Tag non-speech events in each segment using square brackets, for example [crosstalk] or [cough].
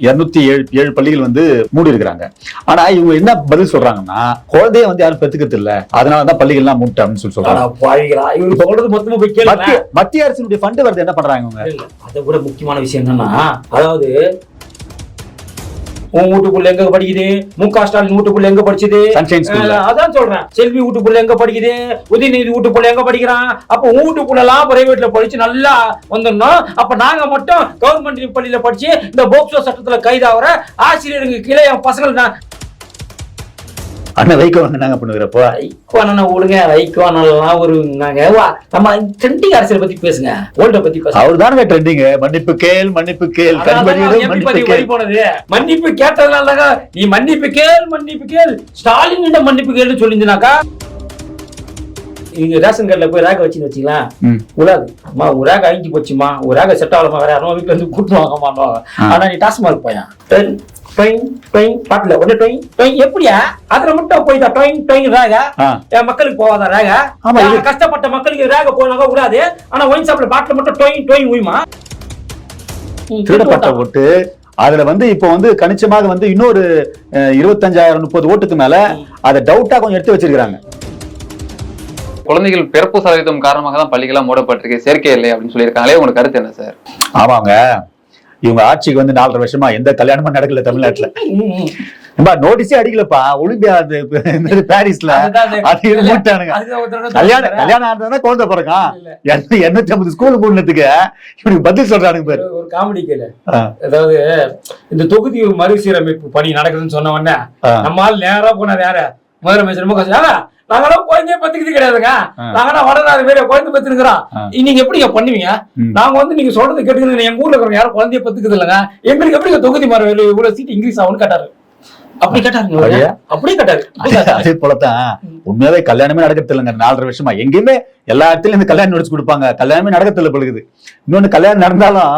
இருநூத்தி ஏழு ஏழு பள்ளிகள் வந்து மூடி இருக்கிறாங்க ஆனா இவங்க என்ன பதில் சொல்றாங்கன்னா குழந்தைய வந்து யாரும் பெத்துக்கிறது இல்ல. அதனாலதான் பள்ளிகள் எல்லாம் மூட்டோம்னு சொல்லி சொல்றாங்க. மத்திய அரசினுடைய ஃபண்ட் வருது என்ன பண்றாங்க அதை விட முக்கியமான விஷயம் என்னன்னா அதாவது உன் வீட்டுக்குள்ள எங்க படிக்குது? மு க ஸ்டாலின் வீட்டுக்குள்ள எங்க படிச்சது? அதான் சொல்றேன். செல்வி வீட்டுக்குள்ள எங்க படிக்குது? உதயநிதி வீட்டுக்குள்ள எங்க படிக்கிறான்? அப்ப உன் வீட்டுக்குள்ள எல்லாம் பிரைவேட்ல படிச்சு நல்லா வந்துடணும் அப்ப நாங்க மட்டும் கவர்மெண்ட் பள்ளியில படிச்சு இந்த போக்சோ சட்டத்துல கைதாகிற ஆசிரியருக்கு கீழே என் பசங்க அண்ணன் வாங்க நாங்க பண்ணுகிறப்போ. வைக்குவான விடுங்க வைக்குவானலாம் ஒரு நாங்க வா, நம்ம ட்ரெண்டிங் அரசியல் பத்தி பேசுங்க. ஓல்ட பத்தி பேசுங்க. அவர் தானே ட்ரெண்டிங் மன்னிப்பு கேள் மன்னிப்பு கேள். மன்னிப்பு கேள். போனது மன்னிப்பு கேட்டதுனால நீ மன்னிப்பு கேள் மன்னிப்பு கேள். ஸ்டாலின் மன்னிப்பு கேள்னு சொல்லியிருந்தாக்கா நீங்க ரேஷன் கார்டுல போய் ரேக வச்சுன்னு வச்சுங்களா ம். உலாது அம்மா ஒரு ரேக அழிஞ்சு போச்சுமா ஒரு ரேக செட் ஆகலமா வேற யாரும் வீட்டுல இருந்து கூட்டு வாங்க மாட்டோம் ஆ. ஆனா நீ டாஸ்மார்க் போயன் டொயின் டொயின் பாட்டுல ஒன்னு டொயின் டொயின் எப்படியா? அதுல மட்டும் போயிட்டா டொயின் டொயின் ரேக. மக்களுக்கு போவாதா ரேக? ஆமா, இது- கஷ்டப்பட்ட மக்களுக்கு ரேக போனாங்க விடாது ஆனா ஒயின் ஷாப்ல பாட்டில் மட்டும் டொயின் டொயின் உயுமா? திருடப்பட்ட ஓட்டு. அதுல வந்து இப்போ வந்து கணிச்சமாக வந்து இன்னொரு இருபத்தஞ்சாயிரம் முப்பது ஓட்டுக்கு மேல அதை டவுட்டா கொஞ்சம் எடுத்து வச்சிருக்காங்க குழந்தைகள் பிறப்பு சதவீதம் காரணமாக தான் பள்ளிகள்லாம் மூடப்பட்டிருக்கு. சேர்க்கை இல்லை அப்படின்னு சொல்லியிருக்காங்களே உங்களுக்கு கருத்து என்ன சார்? ஆமாங்க. இவங்க ஆட்சிக்கு வந்து நாலரை வருஷமா எந்த கல்யாணமும் நடக்கல தமிழ்நாட்டுல நோட்டீஸே அடிக்கலப்பா பாரிஸ்ல அதுதான் அது. மூட்டானுங்க கல்யாணம். கல்யாணம் ஆனதுனா குழந்தை பிறக்கும் எண்ணூத்தி ஐம்பது ஸ்கூல் மூடனதுக்கு இப்படி பதில் சொல்றானுங்க பேரு ஒரு காமெடி கேளு. அதாவது இந்த தொகுதி மறுசீரமைப்பு பணி நடக்குதுன்னு சொன்ன உடனே ஆ. நம்ம ஆள் நேரா போனது யாரு முதலமைச்சர் முக. நாங்களாம் குழந்தைய பத்துக்கிது கிடையாதுங்க. நாங்களாம் வடநாடு மாரி குழந்தை பத்துக்கிறோம். நீங்க எப்படிங்க பண்ணுவீங்க. நாங்க வந்து நீங்க சொல்றது கேட்டுக்கிறது எங்க ஊர்ல இருக்கிறவங்க யாரும் குழந்தைய பத்துக்குது இல்லைங்க. எங்களுக்கு எப்படி தொகுதி மரம் இவ்வளவு சீட் இன்க்ரீஸ் ஆகும்னு கேட்டாரு. அப்படி கேட்டாருங்க அப்படியா? அப்படியே கேட்டாரு. அதே போலதான் உண்மையாவே கல்யாணமே நடக்கிறது இல்லைங்க. நாலரை வருஷமா. எங்கேயுமே எல்லா இடத்துலயும் இந்த கல்யாணம் நோட்டீஸ் கொடுப்பாங்க. கல்யாணமே நடக்கத்துல பழுகுது. இன்னொன்னு கல்யாணம் நடந்தாலும்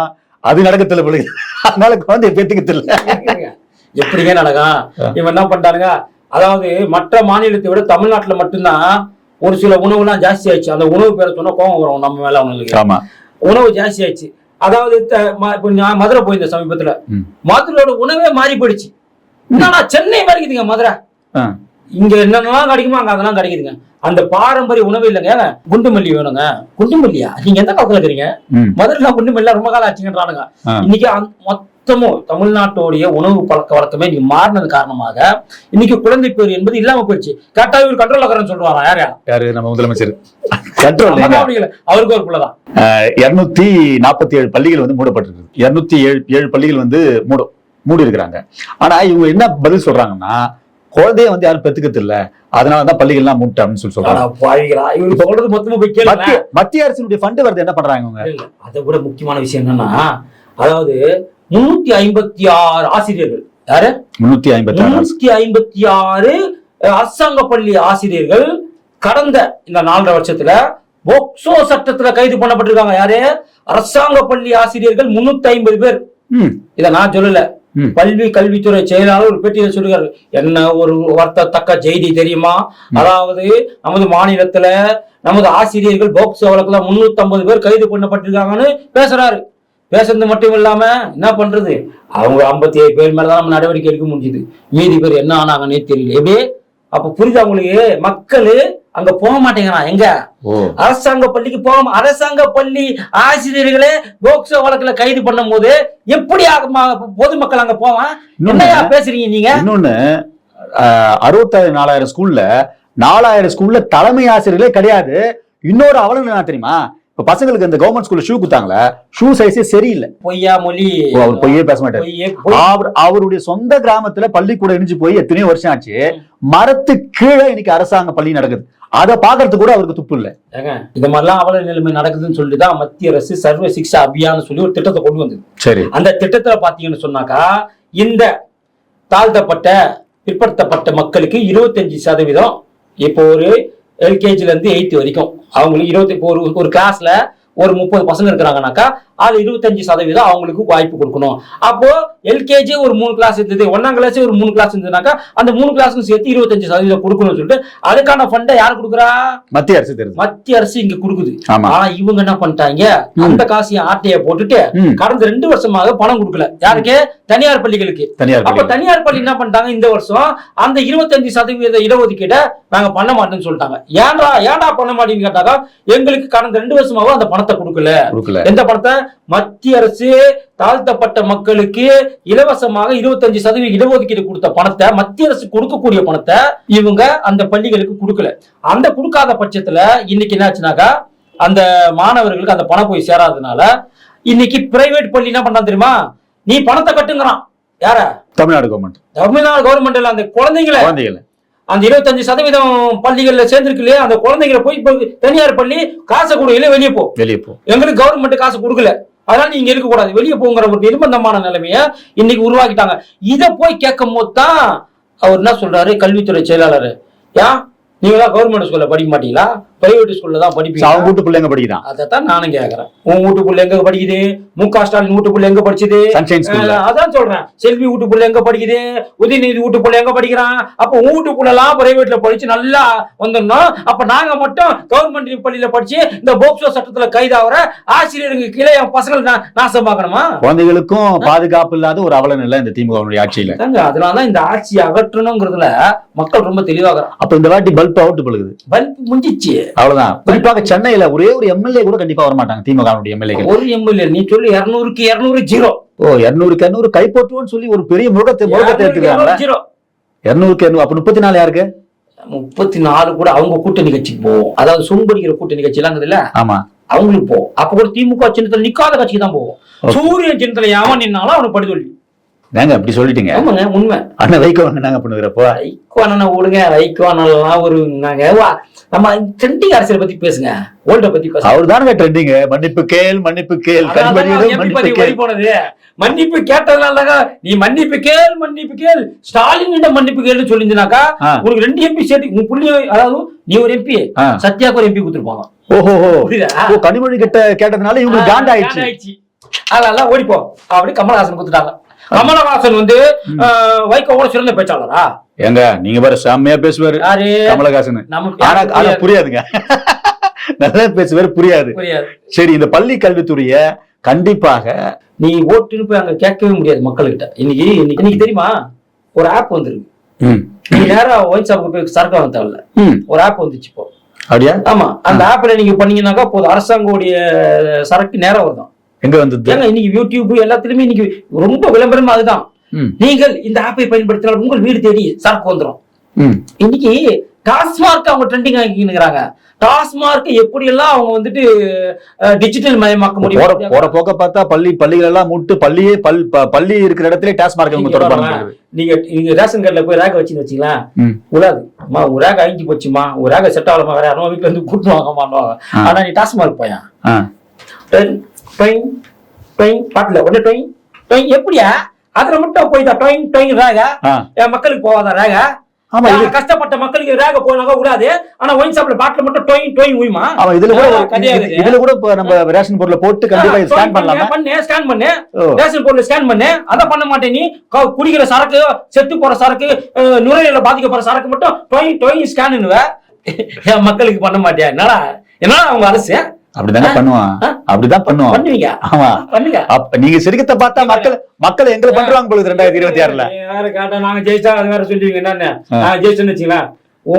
அது நடக்கத்துல பழுகுது. அதனால குழந்தைய பெத்துக்கிறது இல்ல. எப்படிங்க நடக்கும்? இவன் என்ன பண்ணிட்டானுங்க? அதாவது மற்ற மாநிலத்தை விட தமிழ்நாட்டுல மட்டும்தான் ஒரு சில உணவுலாம் ஜாஸ்தி ஆயிடுச்சு அந்த உணவு பேரை சொன்னா கோவம் வரும் நம்ம மேல அவங்களுக்கு. உணவு ஜாஸ்தி ஆயிடுச்சு அதாவது இப்ப நான் மதுரை போயிருந்தேன் சமீபத்துல. மதுரையோட உணவே மாறி போயிடுச்சு. என்னன்னா சென்னை மாதிரி இருக்குதுங்க மதுரை. இங்க என்னென்னலாம் கிடைக்குமோ அங்க அதெல்லாம் கிடைக்குதுங்க. அந்த பாரம்பரிய உணவு இல்லைங்க. குண்டுமல்லி வேணுங்க. குண்டுமல்லியா நீங்க எந்த காலத்துல இருக்கிறீங்க ம். மதுரைல குண்டுமல்லி ரொம்ப காலம் ஆச்சுங்கன்றானுங்க. இன்னைக்கு அந்த- மொத்தமும் தமிழ்நாட்டுடைய உணவு பழக்க வழக்கமே இன்னைக்கு மாறினது காரணமாக இன்னைக்கு குழந்தை பேர் என்பது இல்லாம போயிடுச்சு. கரெக்டா இவர் கண்ட்ரோல் ஆகிறன்னு சொல்லுவாரா? யார் யார்? யாரு? நம்ம முதலமைச்சர். கண்ட்ரோல் அவருக்கு ஒரு புள்ளதான் இருநூத்தி நாற்பத்தி ஏழு பள்ளிகள் வந்து மூடப்பட்டிருக்கு. இருநூத்தி ஏழு ஏழு பள்ளிகள் வந்து மூட மூடி இருக்கிறாங்க ஆனா இவங்க என்ன பதில் சொல்றாங்கன்னா குழந்தைய வந்து யாரும் பெத்துக்கிறது இல்ல. அதனாலதான் பள்ளிகள் எல்லாம் மூட்டோம்னு சொல்லி சொல்றாங்க. மத்திய மத்திய அரசினுடைய ஃபண்ட் வருது என்ன பண்றாங்க அதை விட முக்கியமான விஷயம் என்னன்னா அதாவது முன்னூத்தி ஐம்பத்தி ஆறு ஆசிரியர்கள். யாரு? முன்னூத்தி ஐம்பத்தி முன்னூத்தி ஐம்பத்தி ஆறு அரசாங்க பள்ளி ஆசிரியர்கள் கடந்த இந்த நாலரை வருஷத்துல போக்சோ சட்டத்துல கைது பண்ணப்பட்டிருக்காங்க. யாரு? அரசாங்க பள்ளி ஆசிரியர்கள் முன்னூத்தி ஐம்பது பேர். இத நான் சொல்லல. ம். கல்வி கல்வித்துறை செயலாளர் ஒரு பேட்டியில சொல்லுகிறார். என்ன ஒரு வருத்தத்தக்க செய்தி தெரியுமா? அதாவது நமது மாநிலத்துல நமது ஆசிரியர்கள் போக்சோ வழக்குல முன்னூத்தி ஐம்பது பேர் கைது பண்ணப்பட்டிருக்காங்கன்னு பேசுறாரு. பேசுறது மட்டும் இல்லாம என்ன பண்றது? அவங்க ஐம்பத்தி ஏழு பேர் மேலதான் நம்ம நடவடிக்கை எடுக்க முடிஞ்சுது. மீதி பேர் என்ன ஆனாங்கன்னே தெரியல. எப்படி அப்ப புரியுதா உங்களுக்கு? மக்கள் அங்க போக மாட்டேங்கிறான். எங்க? அரசாங்க பள்ளிக்கு போகாம அரசாங்க பள்ளி ஆசிரியர்களே போக்சோ வழக்குல கைது பண்ணும் போது எப்படி பொதுமக்கள் அங்க போவான்? என்னையா பேசுறீங்க நீங்க? இன்னொன்னு அறுபத்தாறு நாலாயிரம் ஸ்கூல்ல நாலாயிரம் ஸ்கூல்ல தலைமை ஆசிரியர்களே கிடையாது. இன்னொரு அவலம் என்ன தெரியுமா? இப்ப பசங்களுக்கு இந்த கவர்மெண்ட் ஸ்கூல்ல ஷூ குத்தாங்களே ஷூ சைஸே சரியில்லை. பொய்யா மொழி. அவர் பொய்யே பேச மாட்டாரு. அவர் அவருடைய சொந்த கிராமத்துல பள்ளிக்கூடம் இடிஞ்சு போய் எத்தனையோ வருஷம் ஆச்சு. மரத்து கீழே இன்னைக்கு அரசாங்க பள்ளி நடக்குது. அதை பாக்குறதுக்கு கூட அவருக்கு துப்பு இல்ல. இந்த மாதிரிலாம் அவல நிலைமை நடக்குதுன்னு சொல்லிட்டு தான் மத்திய அரசு சர்வ சிக்ஷா அபியான் சொல்லி ஒரு திட்டத்தை கொண்டு வந்தது. சரி. அந்த திட்டத்துல பாத்தீங்கன்னு சொன்னாக்கா இந்த தாழ்த்தப்பட்ட பிற்படுத்தப்பட்ட மக்களுக்கு இருபத்தஞ்சு சதவீதம் இப்போ ஒரு எல்கேஜில இருந்து எயித்து வரைக்கும். அவங்களுக்கு இருபத்தி ஒரு ஒரு கிளாஸில் ஒரு முப்பது பசங்க இருக்கிறாங்கனாக்கா அதுல இருபத்தஞ்சு சதவீதம் அவங்களுக்கு வாய்ப்பு கொடுக்கணும். அப்போ எல்கேஜி ஒரு மூணு கிளாஸ் இருந்தது ஒன்னாம் கிளாஸ் ஒரு மூணு கிளாஸ் இருந்ததுனாக்கா அந்த மூணு கிளாஸும் சேர்த்து இருபத்தஞ்சு சதவீதம் கொடுக்கணும்னு சொல்லிட்டு அதுக்கான ஃபண்டை யார் கொடுக்குறா? மத்திய அரசு தெரியுது மத்திய அரசு இங்க கொடுக்குது. ஆனா இவங்க என்ன பண்ணிட்டாங்க. அந்த காசையும் ஆட்டைய போட்டுட்டு. கடந்த ரெண்டு வருஷமாக பணம் கொடுக்கல. யாருக்கு? தனியார் பள்ளிகளுக்கு. அப்ப. தனியார் பள்ளி என்ன பண்ணிட்டாங்க? இந்த வருஷம் அந்த இருபத்தஞ்சு சதவீத இடஒதுக்கீட நாங்க பண்ண மாட்டோம்னு சொல்லிட்டாங்க. ஏன்டா ஏன்டா பண்ண மாட்டேன்னு கேட்டாக்கா எங்களுக்கு கடந்த ரெண்டு வருஷமாவும் அந்த பணத்தை கொடுக்கல. கொடுக்கல. எந்த பணத்தை? மத்திய அரசு தாழ்த்தப்பட்ட மக்களுக்கு இலவசமாக இருபத்தஞ்சு சதவீத இடஒதுக்கீடு கொடுத்த பணத்தை மத்திய அரசு கொடுக்கக்கூடிய பணத்தை இவங்க அந்த பள்ளிகளுக்கு கொடுக்கல. அந்த கொடுக்காத பட்சத்துல இன்னைக்கு என்னாச்சுனாக்கா அந்த மாணவர்களுக்கு அந்த பணம் போய் சேராதனால இன்னைக்கு பிரைவேட் பள்ளி என்ன பண்றான் தெரியுமா? நீ பணத்தை கட்டுங்கிறான். யார? தமிழ்நாடு கவர்மெண்ட் தமிழ்நாடு கவர்மெண்ட்ல அந்த குழந்தைங்களை. குழந்தைகள். அந்த இருபத்தஞ்சு சதவீதம் பள்ளிகள்ல சேர்ந்திருக்கு இல்லையா? அந்த குழந்தைங்களை போய் போய் தனியார் பள்ளி காசை கொடுக்கல வெளியே போ. வெளியே போ. எங்களுக்கு கவர்மெண்ட் காசு கொடுக்கல. அதனால நீங்க இருக்க கூடாது. வெளியே போங்கிற ஒரு நிர்பந்தமான நிலைமைய இன்னைக்கு உருவாக்கிட்டாங்க. இத போய் கேட்கும் போது தான் அவர் என்ன சொல்றாரு? கல்வித்துறை செயலாளர். ஏன் நீங்க தான் கவர்மெண்ட் ஸ்கூல்ல படிக்க மாட்டீங்களா? பிரைவேட் ஸ்கூல்ல தான் அவங்க படிப்பீங்க வீட்டு பிள்ளைங்க படிக்கிறான் அதைத்தான் நானும் கேக்குறேன். உன் வீட்டுக்குள்ள எங்க படிக்குது? மு க ஸ்டாலின் வீட்டுக்குள்ள எங்க படிச்சது? அதான் சொல்றேன். செல்வி வீட்டுக்குள்ள எங்க படிக்குது? உதயநிதி வீட்டுக்குள்ள எங்க படிக்கிறான்? அப்ப உன் வீட்டுக்குள்ள எல்லாம் பிரைவேட்ல படிச்சு நல்லா வந்துடணும் அப்ப நாங்க மட்டும் கவர்மெண்ட் பள்ளியில படிச்சு இந்த போக்சோ சட்டத்துல கைதாகிற ஆசிரியருக்கு கீழே என் பசங்களை நாசம் பார்க்கணுமா? குழந்தைகளுக்கும் பாதுகாப்பு இல்லாத ஒரு அவல நிலை இந்த திமுக ஆட்சியில. அதனாலதான் இந்த ஆட்சியை அகற்றணுங்கிறதுல மக்கள் ரொம்ப தெளிவாகிறான் அப்ப இந்த வாட்டி பல்ப் அவுட் பழுகுது. பல்ப் முடிஞ்சிச்சு. அவ்வளவுதான். குறிப்பாக சென்னையில ஒரே ஒரு எம்எல்ஏ கூட கண்டிப்பா வர மாட்டாங்க திமுக எம்எல்ஏக்கள். ஒரு எம்எல்ஏ நீ சொல்லு இருநூறுக்கு இருநூறு ஜீரோ. ஓ இருநூறுக்கு இருநூறு கை போட்டுவோன்னு சொல்லி ஒரு பெரிய முழக்கத்தை எடுத்துக்கிறாங்க ஜீரோ. இருநூறுக்கு இருநூறு அப்ப முப்பத்தி நாலு யாருக்கு? முப்பத்தி நாலு கூட அவங்க கூட்டணி கட்சிக்கு போவோம். அதாவது சும்படிக்கிற கூட்டணி கட்சி எல்லாம் இருக்குதுல்ல? ஆமா. அவங்களுக்கு போகும் அப்ப கூட திமுக சின்னத்துல நிக்காத கட்சிக்கு தான் Okay. சூரியன் சின்னத்துல எவன் நின்னாலும் அவனை படி ஏங்க அப்படி சொல்லிட்டீங்க. ஆமாங்க உண்மை. அண்ணன் வைக்க நாங்க பண்ணுகிறப்போ? ரைக்கோ அண்ணனை விடுங்க ரைக்கோ அண்ணன்லாம் ஒரு நாங்க வா. நம்ம ட்ரெண்டிங் அரசியல் பத்தி பேசுங்க. ஓல்ட பத்தி பேசுங்க. அவர் தானுங்க ட்ரெண்டிங் மன்னிப்பு கேள். மன்னிப்பு கேள். வழி போனது? மன்னிப்பு கேட்டதுனால நீ மன்னிப்பு கேள் மன்னிப்பு கேள். ஸ்டாலின் மன்னிப்பு கேள்னு சொல்லியிருந்தாக்கா. உனக்கு ரெண்டு எம்பி சேர்த்து உன் புள்ளி அதாவது நீ ஒரு எம்பி. சத்யாக்கு ஒரு எம்பி கொடுத்துருப்பாங்க ஓஹோ கனிமொழி கிட்ட கேட்டதுனால இவங்களுக்கு காண்ட் ஆயிடுச்சு ஆயிடுச்சு அதெல்லாம் ஓடிப்போ அப்படி கமலஹாசன் கொடுத்துட்டாங்க கமலஹாசன் வந்து வைகோவோட சிறந்த பேச்சாளரா? ஏங்க நீங்க பாரு செம்மையா பேசுவாரு கமலஹாசன். ஆனா புரியாதுங்க. நல்லா பேசுவாரு புரியாது. சரி இந்த பள்ளி கல்வித்துறைய கண்டிப்பாக நீ ஓட்டுன்னு போய் அங்க கேட்கவே முடியாது மக்கள்கிட்ட. இன்னைக்கு இன்னைக்கு தெரியுமா? ஒரு ஆப் வந்துருக்கு. நீ நேரா ஒயின் ஷாப்புக்கு போய் சரக்கு வாங்க தேவையில்ல. ஒரு ஆப் வந்துச்சு இப்போ. அப்படியா? ஆமா. அந்த ஆப்ல நீங்க பண்ணீங்கன்னாக்கா போதும். அரசாங்கோடைய சரக்கு நேரம் வருதான். எங்க வந்தது? ஏங்க இன்னைக்கு யூடியூப் எல்லாத்துலயுமே இன்னைக்கு ரொம்ப விளம்பரம் அதுதான். நீங்கள் இந்த ஆப்பை பயன்படுத்தினால் உங்கள் வீடு தேடி சரக்கு வந்துடும். இன்னைக்கு டாஸ்மார்க் அவங்க ட்ரெண்டிங் ஆக்கிக்கிறாங்க டாஸ்மார்க் எப்படி எல்லாம் அவங்க வந்துட்டு டிஜிட்டல் மயமாக்க போற முடியும்? போற போக்க பார்த்தா பள்ளி பள்ளிகள் எல்லாம் மூட்டு பள்ளியே பல் பள்ளி இருக்கிற இடத்துல டாஸ்மார்க் அவங்க தொடர்பாங்க. நீங்க நீங்க ரேஷன் கார்டுல போய் ரேக வச்சுன்னு வச்சீங்களேன் ம். உலாது அம்மா உங்க ரேக அழிஞ்சு போச்சுமா? உங்க ரேக செட் ஆகலமா? வேற யாரும் வீட்டுல இருந்து கூட்டு வாங்க. மாட்டோம் ஆ. ஆனா நீ டாஸ்மார்க் போயா? பாட்டுல உடனே டொயின், டொயின், எப்படியா? அதுல மட்டும் போய்தா டொயின் டொயின் ரேக? ஆ. என் மக்களுக்கு போவாதா ரேக? ஆமா கஷ்டப்பட்ட மக்களுக்கு ரேக போனாக்கா விடாது ஆனா ஒயின் ஷாப்ல பாட்டில் மட்டும் டொயின் டொயின் உயுமா? ஆமா இதுல கூட இதுல கூட நம்ம ரேஷன் பொருளை போட்டு கண்டிப்பா ஸ்கேன் பண்ணு, பண்ணலாமா? பண்ணு? ஸ்கேன் பண்ணு. ரேஷன் பொருள் ஸ்கேன் பண்ணு. அதான் பண்ண மாட்டேன் நீ. குடிக்கிற சரக்கு செத்து போற சரக்கு நுரையீரல பாதிக்கப்படுற சரக்கு மட்டும் டொயின் ஸ்கேனுவ என் மக்களுக்கு பண்ண மாட்டியா? என்னடா? என்னடா அவங்க அரசு? அப்படிதாங்க பண்ணுவான். அப்படிதான் பண்ணுவான். பண்ணுவீங்க. ஆமா. பண்ணுங்க. அப்ப நீங்க சிரிக்கத்தை பார்த்தா மக்கள் மக்கள் எங்களை பண்றாங்க பொழுது ரெண்டாயிரத்தி இருபத்தி ஆறுல. வேற கேட்டா நாங்க ஜெயிச்சா அது வேற சொல்லுவீங்க என்னன்னு? ஜெயிச்சோன்னு வச்சுங்களேன்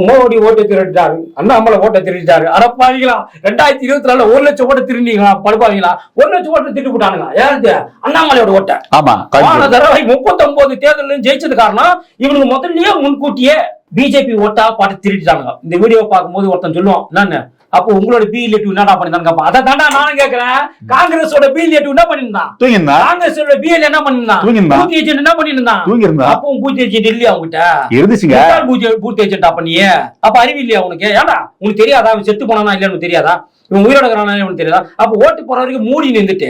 மோடி ஓட்டை திருட்டாரு அண்ணாமலை ஓட்டை திருட்டாரு அடப்பாவீங்களா ரெண்டாயிரத்தி இருபத்தி நாலுல ஒரு லட்சம் ஓட்டை திருந்தீங்களா படுப்பாவீங்களா ஒரு லட்சம் ஓட்டை திருட்டு போட்டானுங்க யாருக்கு அண்ணாமலையோட ஓட்டை. ஆமா போன. தடவை முப்பத்தொன்பது தேர்தலும் ஜெயிச்சது காரணம் இவனுக்கு முதல்லயே முன்கூட்டியே பிஜேபி ஓட்டா பாட்டு திருடிட்டானுங்க. இந்த வீடியோ பார்க்கும்போது ஒருத்தன் சொல்லுவான் என்னன்னு? அப்போ உங்களோட பிஎல்ஏட்டு என்னடா பண்ணிருந்தாங்க அதை தாண்டா நானும் கேட்கிறேன் காங்கிரஸோட பிஎல்ஏட்டு என்ன பண்ணிருந்தான் தூங்கிருந்தா காங்கிரஸோட பிஎல் என்ன பண்ணிருந்தான் தூங்கிருந்தான். பூத் ஏஜென்ட் என்ன பண்ணிருந்தான் தூங்கிருந்தா அப்பவும் பூத் ஏஜென்ட் இல்லையா அவங்ககிட்ட இருந்துச்சுங்க. பூத் பூத் ஏஜென்டா பண்ணியே அப்ப அறிவு இல்லையா உனக்கு? ஏன்டா உனக்கு தெரியாதா? அவன் செத்து போனானா இல்லையா உனக்கு தெரியாதா? இவன் உயிரோட இருக்கிறானா உனக்கு தெரியாதா? அப்ப ஓட்டு போற வரைக்கும் மூடி நின்றுட்டு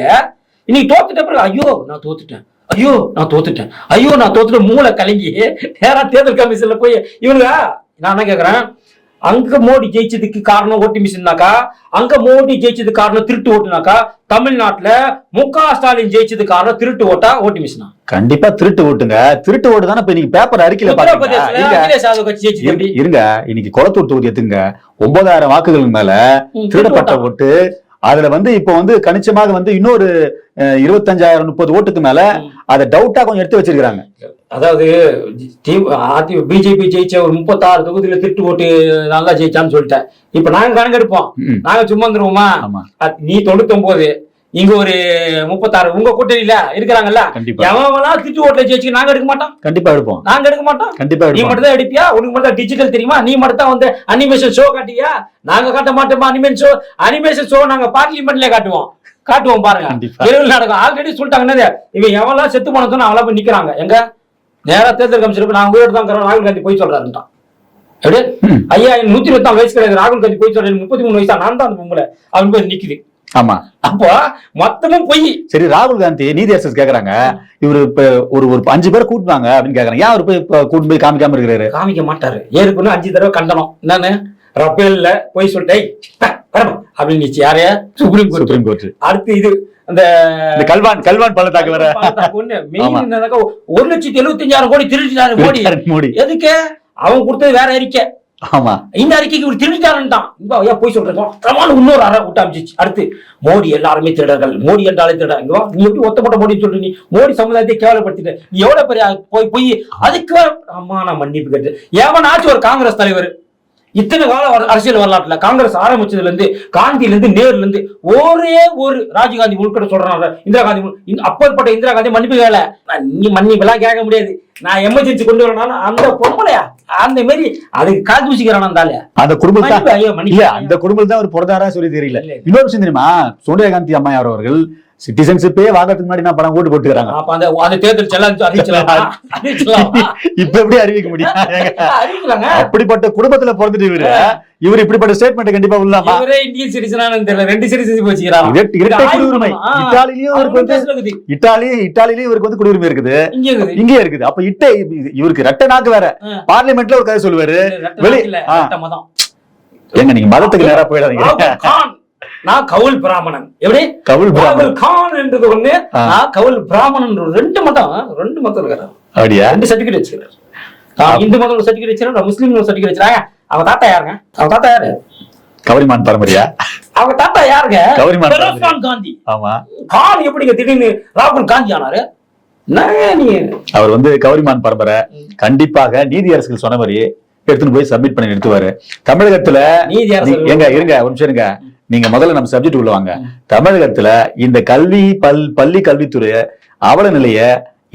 இன்னைக்கு தோத்துட்ட பிறகு ஐயோ நான் தோத்துட்டேன். ஐயோ நான் தோத்துட்டேன். ஐயோ நான் தோத்துட்டேன் மூளை கலங்கி நேரா தேர்தல் கமிஷன்ல போய் இவனுங்க நான் என்ன கேக்குறேன்? அங்க மோடி ஜெயிச்சதுக்கு காரணம் ஓட்டு மிஷின்னாக்கா அங்க மோடி ஜெயிச்சதுக்கு காரணம் திருட்டு ஓட்டுனாக்கா தமிழ்நாட்டுல மு க ஸ்டாலின் ஜெயிச்சதுக்கு காரணம் திருட்டு ஓட்டா ஓட்டு மிஷினா? கண்டிப்பா திருட்டு ஓட்டுங்க. திருட்டு ஓட்டு தானே இப்ப இன்னைக்கு பேப்பர் அறிக்கையில உத்தரப்பிரதேசத்துல இருங்க, ஜெயிச்சது இன்னைக்கு குளத்தூர் தொகுதி எடுத்துங்க ஒன்பதாயிரம் வாக்குகள் மேல திருடப்பட்ட ஓட்டு? அதுல வந்து இப்போ வந்து கணிச்சமாக வந்து இன்னொரு இருபத்தஞ்சாயிரம் முப்பது ஓட்டுக்கு மேல. அதை டவுட்டா கொஞ்சம் எடுத்து வச்சிருக்காங்க அதாவது பிஜேபி ஜெயிச்ச ஒரு முப்பத்தாறு தொகுதியில திருட்டு ஓட்டு நல்லா ஜெயிச்சான்னு சொல்லிட்டேன். இப்ப நாங்க கணக்கெடுப்போம் நாங்க சும்மா வந்துருவோமா அத்- நீ தொண்ணூத்தொன்பது இங்க ஒரு முப்பத்தாறு உங்க கூட்டணியில இருக்கிறாங்கல்ல? எவன் திட்டு ஓட்டுல ஜெயிச்சு நாங்க எடுக்க மாட்டோம்? கண்டிப்பா எடுப்போம். நாங்க எடுக்க மாட்டோம்? கண்டிப்பா நீ மட்டும் தான் எடுப்பியா? உனக்கு மட்டும் தான் டிஜிட்டல் தெரியுமா? நீ மட்டும் தான் வந்து அனிமேஷன் ஷோ காட்டியா? நாங்க காட்ட மாட்டோமா அனிமேஷன் ஷோ அனிமேஷன் ஷோ நாங்க பார்லிமெண்ட்ல காட்டுவோம். காட்டுவோம் பாருங்க. தெருவில் நடக்கும். ஆல்ரெடி சொல்லிட்டாங்க இவன் எவெல்லாம் செத்து போனதுன்னு அவளா போய் நிக்கிறாங்க. எங்க? நேரா தேர்தல் கமிஷன் நான் உயிரோடு தான் இருக்கிறேன் ராகுல் காந்தி போய் சொல்றாருன்ட்டான். எப்படி? ஐயா எனக்கு நூத்தி இருபத்தாம் வயசு கிடையாது ராகுல் காந்தி போய் சொல்றேன் முப்பத்தி மூணு வயசா? நான் தான் அந்த பொம்பளை. அவன் போய் நிக்குது. ஆமா. அப்போ மொத்தமும் பொய். சரி ராகுல் காந்தி நீதி அரசு கேக்குறாங்க. இவரு இப்ப ஒரு ஒரு அஞ்சு பேர் கூட்டுவாங்க அப்படின்னு கேக்குறாங்க. ஏன் அவர் போய் கூட்டு போய் காமிக்காம இருக்கிறாரு? காமிக்க மாட்டாரு. ஏற்கனவே அஞ்சு தடவை கண்டனம். என்னன்னு? ரபேல்ல போய் சொல்லிட்டேன் அப்படின்னு யாரைய சுப்ரீம் கோர்ட் சுப்ரீம் கோர்ட் அடுத்து இது அந்த கல்வான் கல்வான் பள்ளத்தாக்கு வர [laughs] ஒரு லட்சத்தி எழுபத்தஞ்சாயிரம் கோடி திருடிட்டாரு மோடி. மோடி. எதுக்கு? அவன் கொடுத்தது வேற அறிக்கை. ஆமா. இந்த அறிக்கைக்கு இவர் திருடிட்டாருன்ட்டான் இங்க ஐயா போய் சொல்றேன். இன்னொரு அறை விட்டு அமைச்சிச்சு. அடுத்து மோடி எல்லாருமே திருடர்கள். மோடி என்றாலே திருடர் இங்க நீ எப்படி ஒத்தப்பட்ட மோடி சொல்லி நீ? மோடி சமுதாயத்தை கேவலப்படுத்திட்ட. நீ எவ்வளவு பெரிய போய் போய் அதுக்கு அம்மா நான் மன்னிப்பு கேட்டு. எவனாச்சும் ஒரு காங்கிரஸ் தலைவர் இத்தனை கால அரசியல் வரலாற்றுல காங்கிரஸ் ஆரம்பிச்சதுல இருந்து காந்தியில இருந்து நேருல இருந்து ஒரே ஒரு ராஜீவ்காந்தி உள்கட சொல்றாங்க இந்திரா காந்தி அப்பேற்பட்ட இந்திரா காந்தி மன்னிப்பு கேள. நீ மன்னிப்பு எல்லாம் கேட்க முடியாது. நான் எமர்ஜென்சி கொண்டு வரணும் அந்த பொம்பளையா? அந்த மாதிரி அதுக்கு காது ஊசிக்கிறான் அந்த குடும்பத்தை இல்ல அந்த குடும்பத்தில் தான் அவர் பிறந்தாரா சொல்லி தெரியல. இன்னொரு விஷயம் தெரியுமா? சோனியா காந்தி அம்மையார் அவர்கள்? சிட்டிசன்ஷிப்பே வாங்கறதுக்கு முன்னாடி நான் பணம் ஓட்டு போட்டுக்கிறாங்க. அப்ப அந்த அந்த தேர்தல் செல்லாம் [laughs] அறிவிச்சலாமா அறிவிச்சலாமா இப்ப எப்படி அறிவிக்க முடியும்? [laughs] அப்படிப்பட்ட குடும்பத்துல பிறந்துட்டு இவரு. இவர் இப்படிப்பட்ட ஸ்டேட்மெண்ட் கண்டிப்பா உள்ளாமா? இவரே இந்தியன் சிட்டிசனானு தெரியல. ரெண்டு சிட்டிசன் வச்சுக்கிறாங்க இரட்டை குடியுரிமை. இட்டாலியிலயும் இவருக்கு வந்து இட்டாலி இட்டாலியிலயும் இவருக்கு வந்து குடியுரிமை இருக்குது. இங்க இருக்குது. அப்ப இட்டை இவருக்கு ரெட்டை நாக்கு வேற. ஆ. பார்லிமெண்ட்ல ஒரு கதை சொல்லுவாரு. ரெட்டை வெளி- நாட்டுல ஆ. ரெட்டை மதம் ஏங்க நீங்க மதத்துக்கு நேரா போயிடாதீங்க. நான் கவுல் பிராமணன். எப்படி? கவுல் பிராமணன். கான் என்றது ஒண்ணு. நான் கவுல் பிராமணன் ரெண்டு மதம் ரெண்டு மதம் இருக்கிறார். அப்படியா? ரெண்டு சர்டிபிகேட் வச்சுக்கிறார் நான் இந்து மதம் சர்டிபிகேட் வச்சிருக்கேன் முஸ்லீம் சர்டிபிகேட் வச்சிருக்காங்க அவங்க தாத்தா யாருங்க? அவங்க தாத்தா யாரு? கவரிமான் பரம்பரையா? அவங்க தாத்தா யாருங்க? கான் காந்தி. ஆமா. கான் எப்படிங்க திடீர்னு ராகுல் காந்தி ஆனாரு? அவர் வந்து கவரிமான் பரம்பரை. கண்டிப்பாக நீதி அரசுகள் சொன்ன மாதிரி எடுத்துன்னு போய் சப்மிட் பண்ணி நிறுத்துவாரு. தமிழகத்துல ஏங்க இருங்க ஒரு நிமிஷம் இருங்க. நீங்க முதல்ல நம்ம சப்ஜெக்ட் உள்ள வாங்க. தமிழகத்துல இந்த கல்வி பல் பள்ளி கல்வித்துறை அவல நிலைய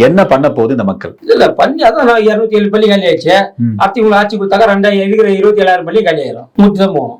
என்ன பண்ண போகுது இந்த மக்கள்? இல்ல பள்ளி அதான் நான் இருநூத்தி ஏழு பள்ளி காலி ஆயிடுச்சு. அடுத்து இவங்க ஆட்சி கொடுத்தாக்க ரெண்டாயிரம் இருக்கிற இருபத்தி ஏழாயிரம் பள்ளி காலி ஆயிரும். தான் போகணும்.